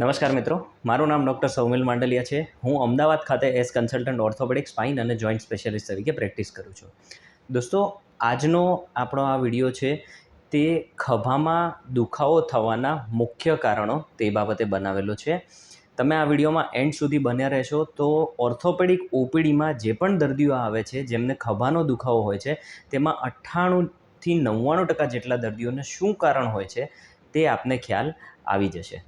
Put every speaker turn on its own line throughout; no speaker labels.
નમસ્કાર મિત્રો, મારું નામ ડૉક્ટર સૌમિલ માંડલિયા છે. હું અમદાવાદ ખાતે એસ કન્સલ્ટન્ટ ઓર્થોપેડિક સ્પાઇન અને જોઈન્ટ સ્પેશિયાલિસ્ટ તરીકે પ્રેક્ટિસ કરું છું. દોસ્તો, આજનો આપણો આ વીડિયો છે તે ખભામાં દુખાવો થવાના મુખ્ય કારણો તે બાબતે બનાવેલો છે. તમે આ વિડીયોમાં એન્ડ સુધી બન્યા રહેશો તો ઓર્થોપેડિક ઓપીડીમાં જે પણ દર્દીઓ આવે છે, જેમને ખભાનો દુખાવો હોય છે, તેમાં અઠ્ઠાણુંથી નવ્વાણું ટકા જેટલા દર્દીઓને શું કારણ હોય છે તે આપને ખ્યાલ આવી જશે.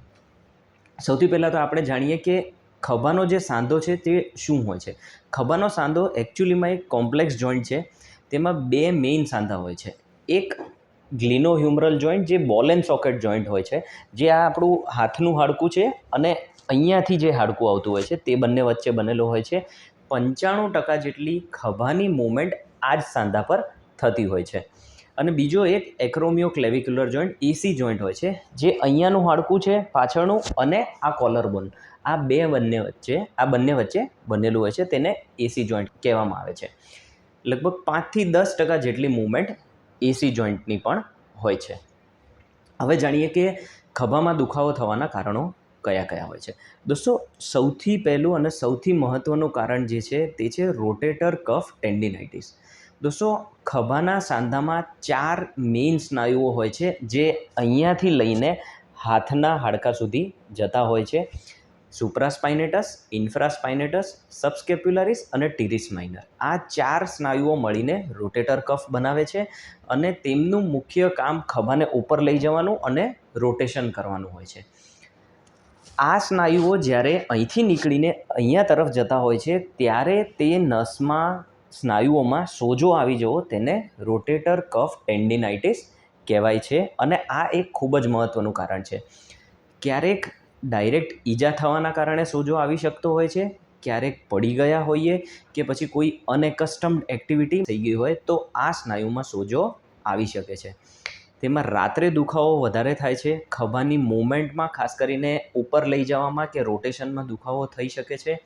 સૌથી પહેલાં તો આપણે જાણીએ કે ખભાનો જે સાંધો છે તે શું હોય છે? ખભાનો સાંધો એકચ્યુઅલીમાં એક કોમ્પ્લેક્સ જોઈન્ટ છે. તેમાં બે મેઇન સાંધા હોય છે. એક ગ્લિનો હ્યુમરલ જોઈન્ટ જે બોલ એન્ડ સોકેટ જોઈન્ટ હોય છે, જે આ આપણું હાથનું હાડકું છે અને અહીંયાથી જે હાડકું આવતું હોય છે તે બંને વચ્ચે બનેલો હોય છે. પંચાણું ટકા જેટલી ખભાની મૂવમેન્ટ આ જ સાંધા પર થતી હોય છે. અને બીજો એક એક્રોમિયો ક્લેવિક્યુલર જોઈન્ટ એસી જોઈન્ટ હોય છે, જે અહીંયાનું હાડકું છે, પાછળનું અને આ કોલર બોન આ બે બંને વચ્ચે, આ બંને વચ્ચે બનેલું હોય છે, તેને એસી જોઈન્ટ કહેવામાં આવે છે. લગભગ પાંચથી દસ ટકા જેટલી મૂવમેન્ટ એસી જોઈન્ટની પણ હોય છે. હવે જાણીએ કે ખભામાં દુખાવો થવાના કારણો કયા કયા હોય છે. દોસ્તો, સૌથી પહેલું અને સૌથી મહત્ત્વનું કારણ જે છે, તે છે રોટેટર કફ ટેન્ડિનાઇટિસ દોસ્તો, ખભાના સાંધામાં ચાર મેઇન સ્નાયુઓ હોય છે, જે અહીંયાથી લઈને હાથના હાડકા સુધી જતા હોય છે. સુપ્રાસ્પાઇનેટસ ઇન્ફ્રાસ્પાઇનેટસ સબસ્કેપ્યુલરિસ અને ટીરિસ માઇનર આ ચાર સ્નાયુઓ મળીને રોટેટર કફ બનાવે છે અને તેમનું મુખ્ય કામ ખભાને ઉપર લઈ જવાનું અને રોટેશન કરવાનું હોય છે. આ સ્નાયુઓ જ્યારે અહીંથી નીકળીને અહીંયા તરફ જતા હોય છે, ત્યારે તે નસમાં સ્નાયુઓમાં સોજો આવી જવો તેને રોટેટર કફ ટેન્ડિનાઇટિસ કહેવાય છે અને આ એક ખૂબ જ મહત્ત્વનું કારણ છે. ક્યારેક ડાયરેક્ટ ઈજા થવાના કારણે સોજો આવી શકતો હોય છે, ક્યારેક પડી ગયા હોઈએ કે પછી કોઈ અનએકસ્ટમ્ડ એક્ટિવિટી થઈ ગઈ હોય તો આ સ્નાયુમાં સોજો આવી શકે છે. તેમાં રાત્રે દુખાવો વધારે થાય છે, ખભાની મૂવમેન્ટમાં ખાસ કરીને ઉપર લઈ જવામાં કે રોટેશનમાં દુખાવો થઈ શકે છે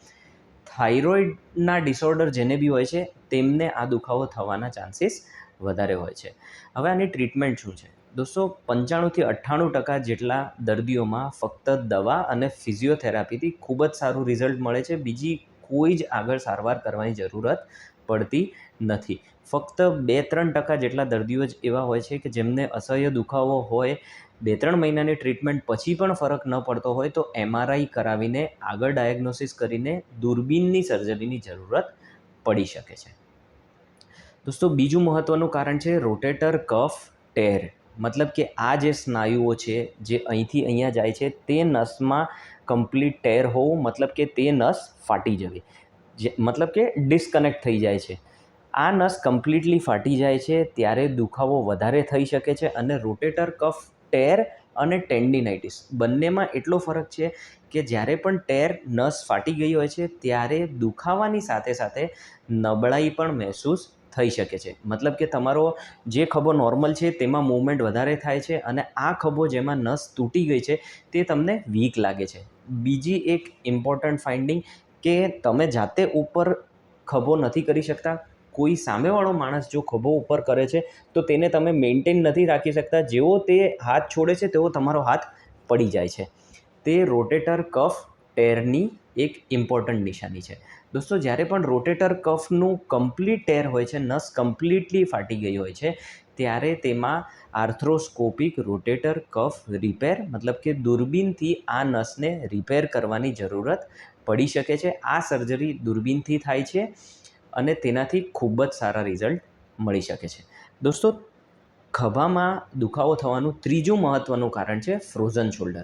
થાઇરોઇડના ડિસઓર્ડર જેને બી હોય છે, તેમને આ દુખાવો થવાના ચાન્સીસ વધારે હોય છે. હવે આની ટ્રીટમેન્ટ શું છે? દોસ્તો, પંચાણુંથી અઠ્ઠાણું ટકા જેટલા દર્દીઓમાં ફક્ત દવા અને ફિઝિયોથેરાપીથી ખૂબ જ સારું રિઝલ્ટ મળે છે. બીજી કોઈ જ આગળ સારવાર કરવાની જરૂરત પડતી નથી. ફક્ત બે ત્રણ ટકા જેટલા દર્દીઓ જ એવા હોય છે કે જેમને અસહ્ય દુખાવો હોય બે ત્રણ મહિનાની ટ્રીટમેન્ટ પછી પણ ફરક ન પડતો હોય, તો એમઆરઆઈ કરાવીને આગળ ડાયગ્નોસિસ કરીને દૂરબીનની સર્જરીની જરૂરત પડી શકે છે. દોસ્તો, બીજું મહત્ત્વનું કારણ છે રોટેટર કફ ટેર. મતલબ કે આ જે સ્નાયુઓ છે, જે અહીંથી અહીંયા જાય છે, તે નસમાં કમ્પ્લીટ ટેર હોવું મતલબ કે તે નસ ફાટી જવી. જે, મતલબ કે ડિસ્કનેક્ટ થઈ જાય છે. આ નસ કમ્પ્લીટલી ફાટી જાય છે, ત્યારે દુખાવો વધારે થઈ શકે છે અને રોટેટર કફ ટેર અને ટેન્ડિનાઇટિસ બંનેમાં એટલો ફરક છે કે જ્યારે પણ ટેર નસ ફાટી ગઈ હોય છે, ત્યારે દુખાવાની સાથે સાથે નબળાઈ પણ મહેસૂસ થઈ શકે છે. મતલબ કે તમારો જે ખભો નોર્મલ છે, તેમાં મૂવમેન્ટ વધારે થાય છે અને આ ખભો જેમાં નસ તૂટી ગઈ છે, તે તમને વીક લાગે છે. બીજી એક ઇમ્પોર્ટન્ટ ફાઇન્ડિંગ કે તમે જાતે ઉપર ખભો નથી કરી શકતા કોઈ સામેવાળો માણસ જો ખભો ઉપર કરે છે, તો તેને તમે મેન્ટેન નથી રાખી શકતા. જેવો તે હાથ છોડે છે, તેવો તમારો હાથ પડી જાય છે. તે રોટેટર કફ ટેરની એક ઇમ્પોર્ટન્ટ નિશાની છે. દોસ્તો, જ્યારે પણ રોટેટર કફનું કમ્પ્લીટ ટેર હોય છે, નસ કમ્પ્લીટલી ફાટી ગઈ હોય છે, ત્યારે તેમાં આર્થ્રોસ્કોપિક રોટેટર કફ રિપેર મતલબ કે દૂરબીનથી આ નસને રિપેર કરવાની જરૂરત પડી શકે છે. આ સર્જરી દૂરબીનથી થાય છે. અને તેનાથી ખૂબ જ સારા રિઝલ્ટ મળી શકે છે. દોસ્તો, ખભામાં દુખાવો થવાનું ત્રીજું મહત્ત્વનું કારણ છે ફ્રોઝન શોલ્ડર.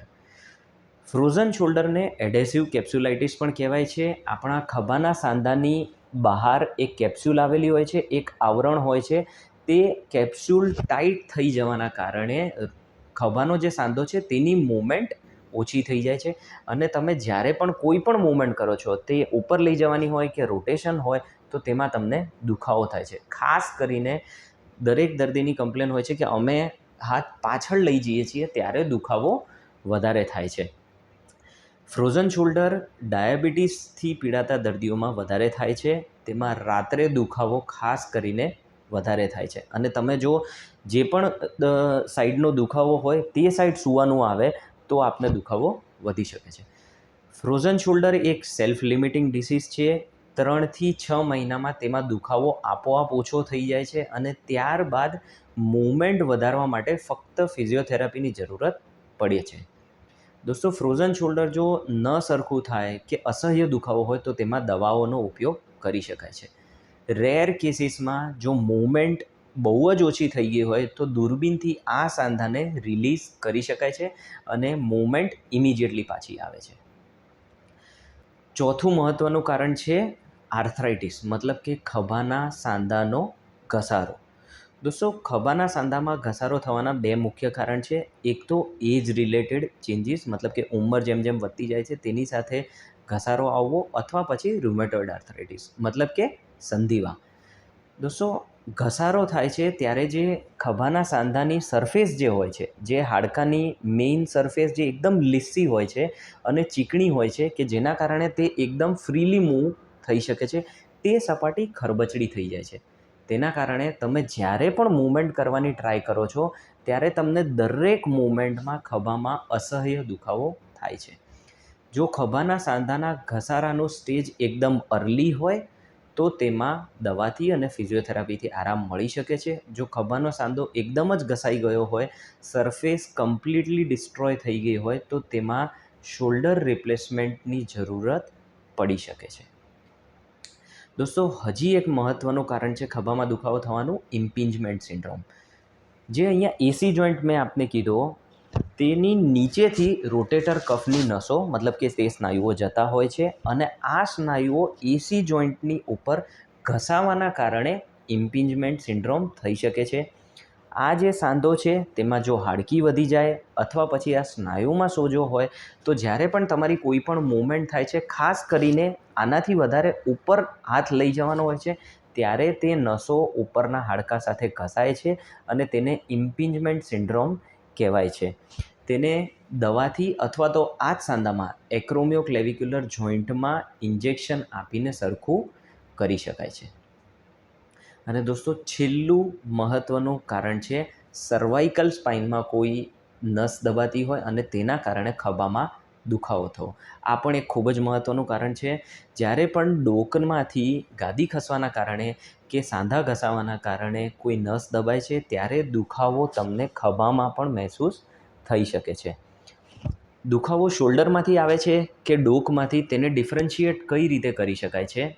ફ્રોઝન શોલ્ડરને એડેસિવ કેપ્સ્યુલાઇટિસ પણ કહેવાય છે. આપણા ખભાના સાંધાની બહાર એક કેપ્સ્યુલ આવેલી હોય છે, એક આવરણ હોય છે. તે કેપ્સ્યુલ ટાઈટ થઈ જવાના કારણે ખભાનો જે સાંધો છે તેની મૂવમેન્ટ ઓછી થઈ જાય છે. અને તમે જ્યારે પણ કોઈ પણ મૂવમેન્ટ કરો છો, તે ઉપર લઈ જવાની હોય કે રોટેશન હોય તો તેમાં તમને દુખાવો થાય છે. ખાસ કરીને દરેક દર્દીની કમ્પ્લેન હોય છે કે અમે હાથ પાછળ લઈ જઈએ છીએ ત્યારે દુખાવો વધારે થાય છે. ફ્રોઝન શોલ્ડર ડાયાબિટીસથી પીડાતા દર્દીઓમાં વધારે થાય છે. તેમાં રાત્રે દુખાવો ખાસ કરીને વધારે થાય છે. અને તમે જો જે પણ સાઈડનો દુખાવો હોય તે સાઈડ સૂવાનું આવે તો આપને દુખાવો વધી શકે છે. ફ્રોઝન શોલ્ડર એક સેલ્ફ લિમિટિંગ ડિસીઝ છે. ત્રણથી છ મહિનામાં તેમાં દુખાવો આપોઆપ ઓછો થઈ જાય છે અને ત્યારબાદ મૂવમેન્ટ વધારવા માટે ફક્ત ફિઝિયોથેરાપીની જરૂરત પડે છે. દોસ્તો, ફ્રોઝન શોલ્ડર જો ન સરખું થાય કે અસહ્ય દુખાવો હોય તો તેમાં દવાઓનો ઉપયોગ કરી શકાય છે. રેર કેસીસમાં જો મૂવમેન્ટ બહુ જ ઓછી થઈ ગઈ હોય તો દૂરબીનથી આ સાંધાને રિલીઝ કરી શકાય છે અને મૂવમેન્ટ ઇમિડિયેટલી પાછી આવે છે. ચોથું મહત્ત્વનું કારણ છે આર્થરાઇટિસ, મતલબ કે ખભાના સાંધાનો ઘસારો. દોસ્તો, ખભાના સાંધામાં ઘસારો થવાના બે મુખ્ય કારણ છે. એક તો એજ રિલેટેડ ચેન્જીસ, મતલબ કે ઉંમર જેમ જેમ વધતી જાય છે, તેની સાથે ઘસારો આવવો અથવા પછી રૂમેટોઇડ આર્થરાઇટિસ મતલબ કે સંધિવા. દોસ્તો, ઘસારો થાય છે ત્યારે જે ખભાના સાંધાની સરફેસ જે હોય છે, જે હાડકાની મેઇન સરફેસ જે એકદમ લીસી હોય છે અને ચીકણી હોય છે, કે જેના કારણે તે એકદમ ફ્રીલી મૂવ થઈ શકે છે, તે સપાટી ખરબચડી થઈ જાય છે. તેના કારણે તમે જ્યારે પણ મૂવમેન્ટ કરવાની ટ્રાય કરો છો, ત્યારે તમને દરેક મૂવમેન્ટમાં ખભામાં અસહ્ય દુખાવો થાય છે. જો ખભાના સાંધાના ઘસારાનો સ્ટેજ એકદમ અર્લી હોય, તો તેમાં દવાથી અને ફિઝિયોથેરાપીથી આરામ મળી શકે છે. જો ખભાનો સાંધો એકદમ જ ઘસાઈ ગયો હોય સરફેસ કમ્પ્લીટલી ડિસ્ટ્રોય થઈ ગઈ હોય, તો તેમાં શોલ્ડર રિપ્લેસમેન્ટની જરૂરત પડી શકે છે. દોસ્તો, હજી એક મહત્ત્વનું કારણ છે ખભામાં દુખાવો થવાનું ઇમ્પિંજમેન્ટ સિન્ડ્રોમ જે અહીંયા એસી જોઈન્ટ મેં આપને કીધો, તેની નીચેથી રોટેટર કફની નસો, મતલબ કે તે સ્નાયુઓ જતા હોય છે અને આ સ્નાયુઓ એસી જોઈન્ટની ઉપર ઘસાવાના કારણે ઇમ્પિંજમેન્ટ સિન્ડ્રોમ થઈ શકે છે. આ જે સાંધો છે, તેમાં જો હાડકી વધી જાય અથવા પછી આ સ્નાયુમાં સોજો હોય, તો જ્યારે પણ તમારી કોઈ પણ મૂવમેન્ટ થાય છે, ખાસ કરીને આનાથી વધારે ઉપર હાથ લઈ જવાનો હોય છે, ત્યારે તે નસો ઉપરના હાડકા સાથે ઘસાય છે અને તેને ઇમ્પિંજમેન્ટ સિન્ડ્રોમ કહેવાય છે. તેને દવાથી અથવા તો આ જ સાંધામાં એક્રોમિયો ક્લેવિક્યુલર જોઈન્ટમાં ઇન્જેક્શન આપીને સરખું કરી શકાય છે. અને દોસ્તો, છેલ્લું મહત્ત્વનું કારણ છે સર્વાઇકલ સ્પાઇનમાં કોઈ નસ દબાતી હોય અને તેના કારણે ખભામાં દુખાવો થવો. આ પણ એક ખૂબ જ મહત્ત્વનું કારણ છે. જ્યારે પણ ડોકમાંથી ગાદી ખસવાના કારણે કે સાંધા ઘસાવાના કારણે કોઈ નસ દબાય છે, ત્યારે દુખાવો તમને ખભામાં પણ મહેસૂસ થઈ શકે છે. દુખાવો શોલ્ડરમાંથી આવે છે કે ડોકમાંથી, તેને ડિફરન્શિએટ કઈ રીતે કરી શકાય છે?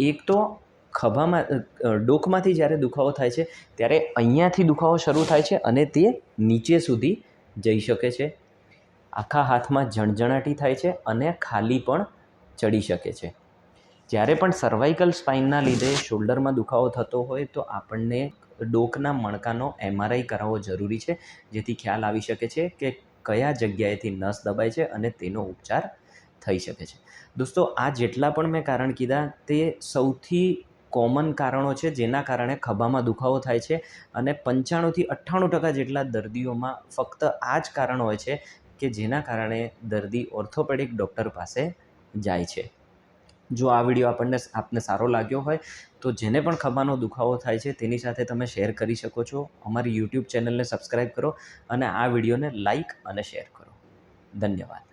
એક તો ખભામાં ડોકમાંથી જ્યારે દુખાવો થાય છે, ત્યારે અહીંયાથી દુખાવો શરૂ થાય છે અને તે નીચે સુધી જઈ શકે છે. આખા હાથમાં જણજણાટી થાય છે અને ખાલી પણ ચડી શકે છે. જ્યારે પણ સર્વાઇકલ સ્પાઇનના લીધે શોલ્ડરમાં દુખાવો થતો હોય, તો આપણને ડોકના મણકાનો એમઆરઆઈ કરાવવો જરૂરી છે, જેથી ખ્યાલ આવી શકે છે કે કયા જગ્યાએથી નસ દબાય છે અને તેનો ઉપચાર થઈ શકે છે. દોસ્તો, આ જેટલા પણ મેં કારણ કીધા, તે સૌથી કોમન કારણો છે, જેના કારણે ખભામાં દુખાવો થાય છે અને પંચાણુંથી અઠ્ઠાણું ટકા જેટલા દર્દીઓમાં ફક્ત આ જ કારણ હોય છે કે જેના કારણે દર્દી ઓર્થોપેડિક ડૉક્ટર પાસે જાય છે. જો આ વીડિયો આપણને આપને સારો લાગ્યો હોય, તો જેને પણ ખભાનો દુખાવો થાય છે તેની સાથે તમે શેર કરી શકો છો. અમારી યુટ્યુબ ચેનલને સબસ્ક્રાઈબ કરો અને આ વિડીયોને લાઈક અને શેર કરો. ધન્યવાદ.